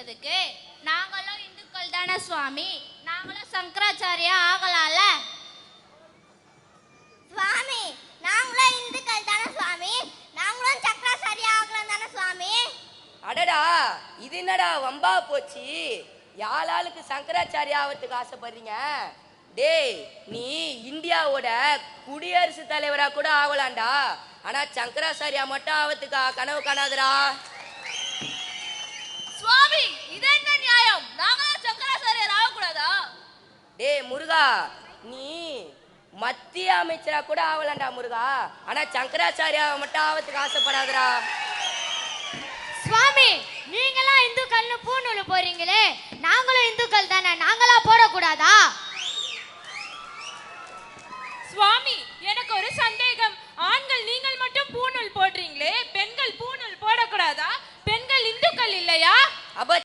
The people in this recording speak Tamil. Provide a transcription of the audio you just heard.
சொல்றதுக்கு நாங்களும் இந்துக்கள் தானே சுவாமி? நாங்களும் சங்கராச்சாரியா ஆகலாம்ல சுவாமி நாங்களும் இந்துக்கள் தானே சுவாமி? நாங்களும் சக்கராசாரி ஆகலாம் தானே சுவாமி? அடடா இது என்னடா வம்பா போச்சு? யாளாளுக்கு சங்கராச்சாரி ஆகிறதுக்கு ஆசைப்படுறீங்க? டேய் நீ இந்தியாவோட குடியரசு தலைவரா கூட ஆகலாம்டா ஆனா சங்கராச்சாரியா மட்டும் ஆகிறதுக்கு கனவு காணாதடா. டே முருகா நீ மத்திய அமைச்சரா கூட ஆகலாண்டா முருகா. ஆனா சங்கராச்சாரியா மட்டும் ஆவத்துக்கு ஆசைப்படாதரா சுவாமி நீங்களா இந்துக்கள்னு பூநூல் போறீங்களே. நாங்களும் இந்துக்கள் தானே நாங்களா போடக்கூடாதா? சுவாமி எனக்கு ஒரு சந்தேகம். ஆண்கள் நீங்கள் மட்டும் பூநூல் போடுறீங்களே. பெண்கள் பூணூல் போடக்கூடாதா? பெண்கள் இந்துக்கள் இல்லையா? அப